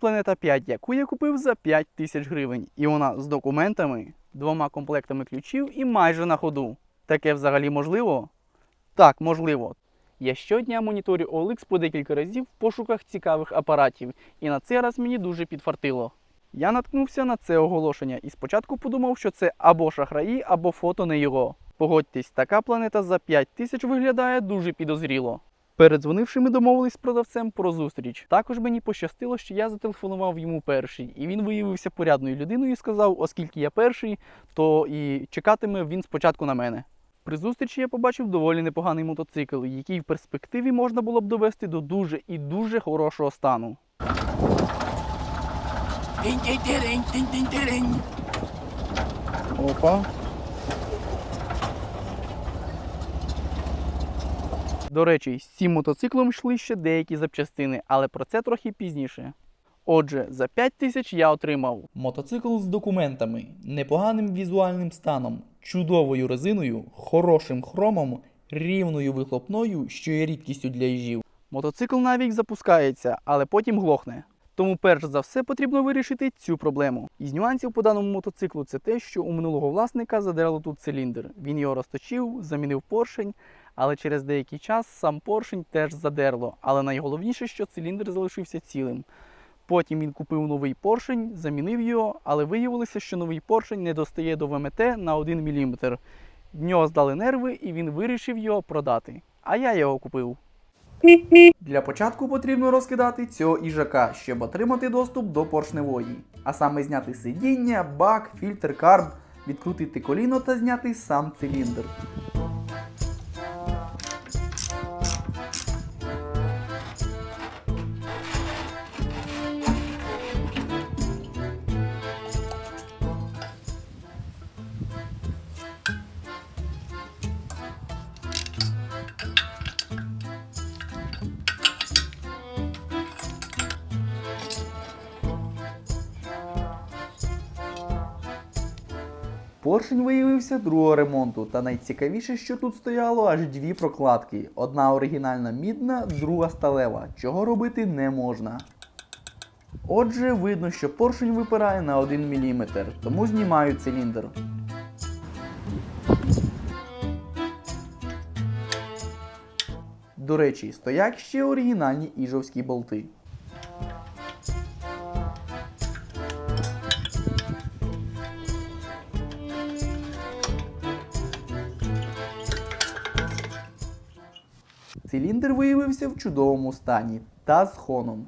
Планета 5, яку я купив за 5 тисяч гривень. І вона з документами, двома комплектами ключів і майже на ходу. Таке взагалі можливо? Так, можливо. Я щодня моніторю OLX по декілька разів в пошуках цікавих апаратів, і на цей раз мені дуже підфартило. Я наткнувся на це оголошення і спочатку подумав, що це або шахраї, або фото не його. Погодьтесь, така планета за 5 тисяч виглядає дуже підозріло. Передзвонивши, ми домовились з продавцем про зустріч. Також мені пощастило, що я зателефонував йому перший, і він виявився порядною людиною і сказав, оскільки я перший, то і чекатиме він спочатку на мене. При зустрічі я побачив доволі непоганий мотоцикл, який в перспективі можна було б довести до дуже і дуже хорошого стану. Опа. До речі, з цим мотоциклом йшли ще деякі запчастини, але про це трохи пізніше. Отже, за 5 тисяч я отримав мотоцикл з документами, непоганим візуальним станом, чудовою резиною, хорошим хромом, рівною вихлопною, що є рідкістю для їжів. Мотоцикл навіть запускається, але потім глохне. Тому перш за все потрібно вирішити цю проблему. Із нюансів по даному мотоциклу це те, що у минулого власника задерло тут циліндр. Він його розточив, замінив поршень, але через деякий час сам поршень теж задерло. Але найголовніше, що циліндр залишився цілим. Потім він купив новий поршень, замінив його, але виявилося, що новий поршень не достає до ВМТ на 1 мм. В нього здали нерви і він вирішив його продати. А я його купив. Для початку потрібно розкидати цього іжака, щоб отримати доступ до поршневої, а саме зняти сидіння, бак, фільтр, карб, відкрутити коліно та зняти сам циліндр. Поршень виявився другого ремонту, та найцікавіше, що тут стояло аж дві прокладки. Одна оригінальна мідна, друга сталева, чого робити не можна. Отже, видно, що поршень випирає на 1 мм, тому знімаю циліндр. До речі, стоять ще оригінальні іжовські болти. Циліндр виявився в чудовому стані та з хоном.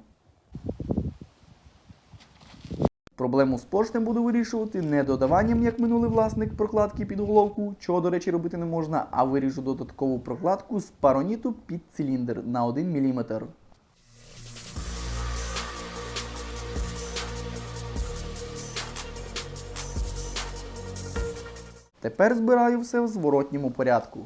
Проблему з поршнем буду вирішувати не додаванням, як минулий власник прокладки під головку, чого, до речі, робити не можна, а виріжу додаткову прокладку з пароніту під циліндр на 1 мм. Тепер збираю все в зворотньому порядку.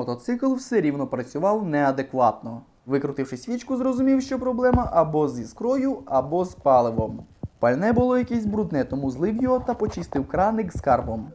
Мотоцикл все рівно працював неадекватно. Викрутивши свічку, зрозумів, що проблема або з іскрою, або з паливом. Пальне було якесь брудне, тому злив його та почистив краник з карбом.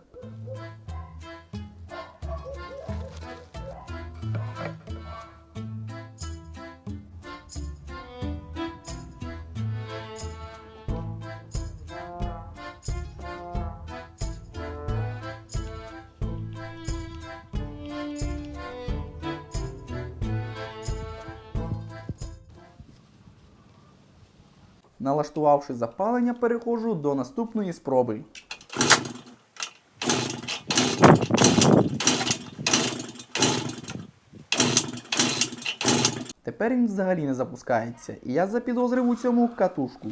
Налаштувавши запалення, переходжу до наступної спроби. Тепер він взагалі не запускається, і я запідозрив у цьому катушку.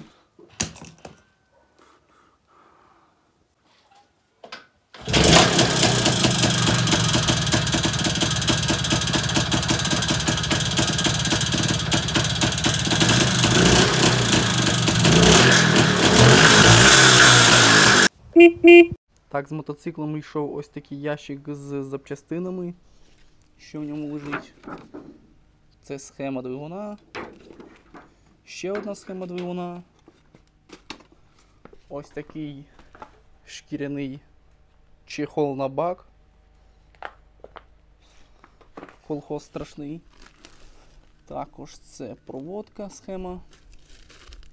Так, з мотоциклом йшов ось такий ящик з запчастинами, що в ньому лежить. Це схема двигуна. Ще одна схема двигуна. Ось такий шкіряний чехол на бак. Колхоз страшний. Також це проводка, схема,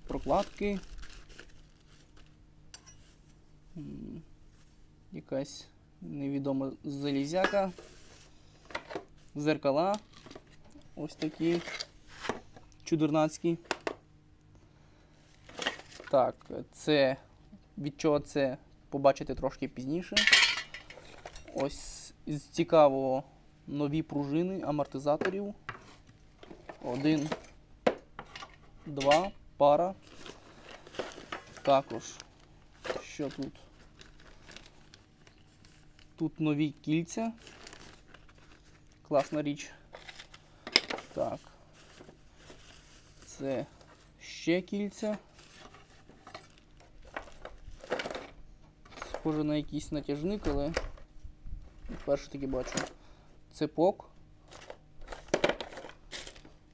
прокладки. Якась невідома залізяка. Зеркала. Ось такі чудернацькі. Так, це від чого це побачите трошки пізніше. Ось з цікавого нові пружини амортизаторів. Один, два, пара. Також, що тут? Тут нові кільця. Класна річ. Так. Це ще кільця. Схоже на якийсь натяжник, але вперше таки бачу. Цепок.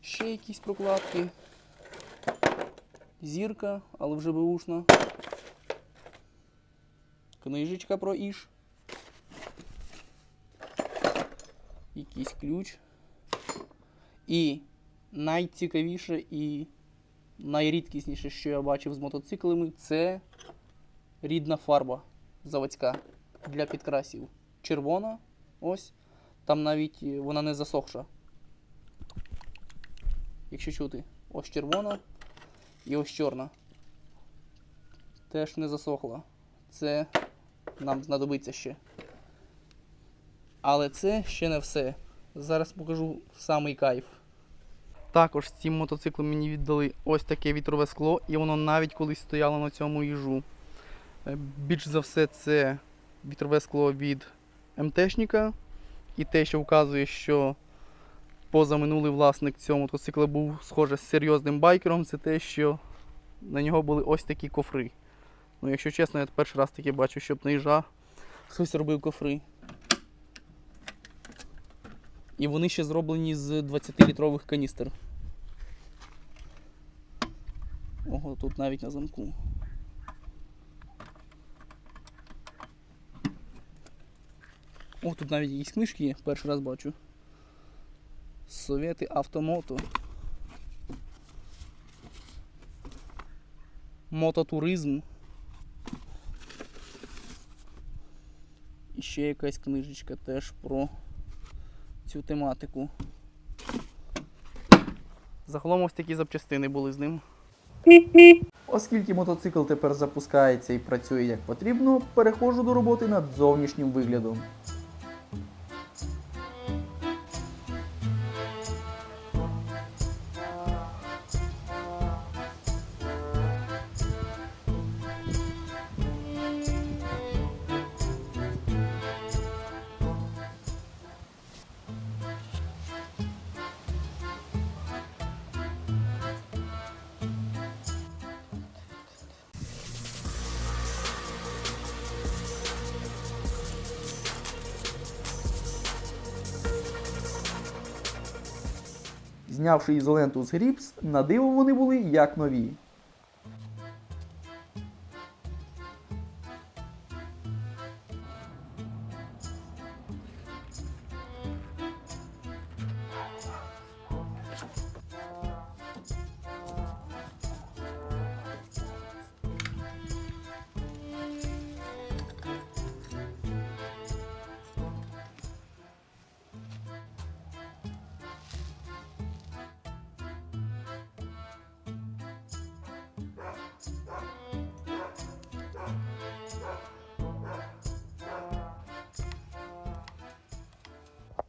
Ще якісь прокладки. Зірка, але вже беушна. Книжечка про Іш. Якийсь ключ. І найцікавіше і найрідкісніше, що я бачив з мотоциклами, це рідна фарба заводська для підкрасів. Червона, ось. Там навіть е, вона не засохша. Якщо чути, ось червона і ось чорна. Теж не засохла. Це нам знадобиться ще. Але це ще не все. Зараз покажу самий кайф. Також з цим мотоциклом мені віддали ось таке вітрове скло, і воно навіть колись стояло на цьому їжу. Е, Більш за все, це вітрове скло від МТшника. І те, що вказує, що позаминулий власник цього мотоцикла був схоже з серйозним байкером, це те, що на нього були ось такі кофри. Ну, якщо чесно, я перший раз таке бачу, щоб на їжа хтось робив кофри. І вони ще зроблені з 20-літрових каністр. Ого, тут навіть на замку. О, тут навіть якісь книжки є, перший раз бачу. Совєти автомото. Мототуризм. І ще якась книжечка теж про цю тематику. Загалом ось такі запчастини були з ним. Оскільки мотоцикл тепер запускається і працює як потрібно, перехожу до роботи над зовнішнім виглядом. Знявши ізоленту з гріпс, на диво вони були як нові.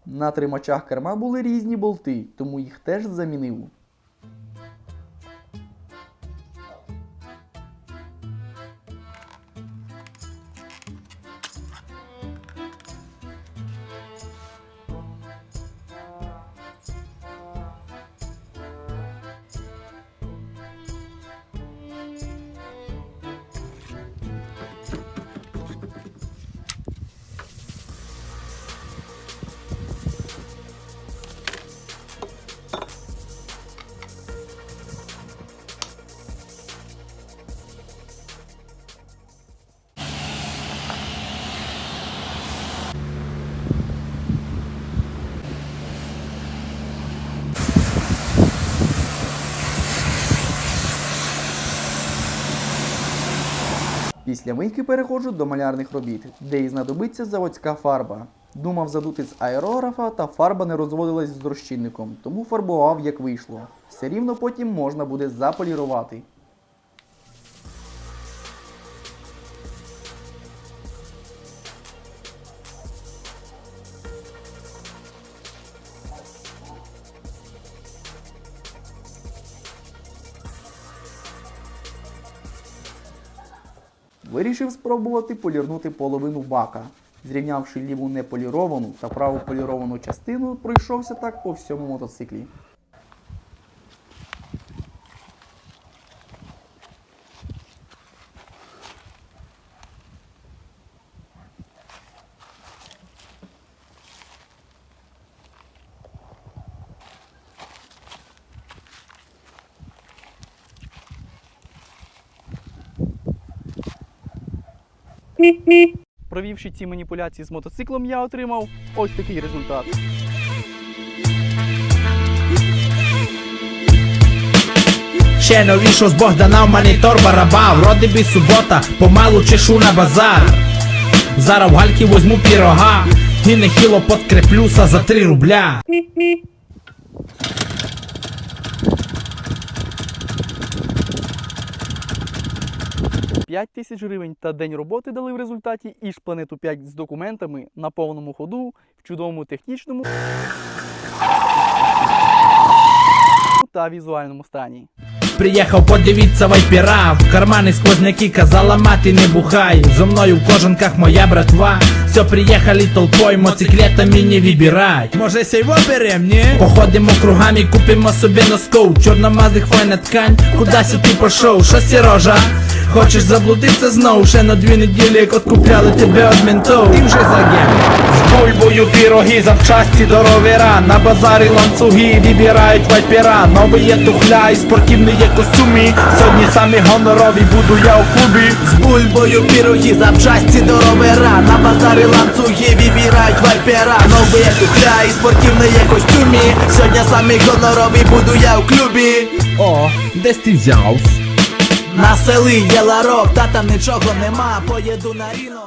На тримачах керма були різні болти, тому їх теж замінив. Після мийки переходжу до малярних робіт, де і знадобиться заводська фарба. Думав задути з аерографа, та фарба не розводилась з розчинником, тому фарбував як вийшло. Все рівно потім можна буде заполірувати. Вирішив спробувати полірнути половину бака. Зрівнявши ліву неполіровану та праву поліровану частину, пройшовся так по всьому мотоциклі. Провівши ці маніпуляції з мотоциклом, я отримав ось такий результат. Ще новішо з Богдана в монітор барабав. Вроде би субота, помалу чешу на базар. Зараз в гальки возьму пірога. І нехило подкреплюся за 3 рубля 5 тисяч гривень та день роботи дали в результаті іж планету 5 з документами на повному ходу в чудовому технічному та візуальному стані. Приїхав подивіться вайпера. В кармани сквозняки казала мати не бухай Зо мною в кожанках моя братва. Все приїхали толпой, моциклетами не вибирай. Може сей берем, не? Походимо кругами, купимо собі носков Чорномазих файна ткань, кудась ти пошов Що сірожа? Хочеш заблудитися знов? Ще на дві неділі, як откупляли тебе від ментов Ти вже заген З бульбою піроги, запчасті до ровера На базарі ланцюги вибирають вайпера. Новий є тухля і спортивний є костюмі Сьогодні самі гонорові буду я у клубі. З бульбою піроги, запчасті до ровера На базарі ланцюги вибирають вайпера. Новий як тухля і спортивний є костюмі Сьогодні самі гонорові буду я в клубі. О, десь ти взявсь На селі є ларок, та там нічого нема, поїду на рінок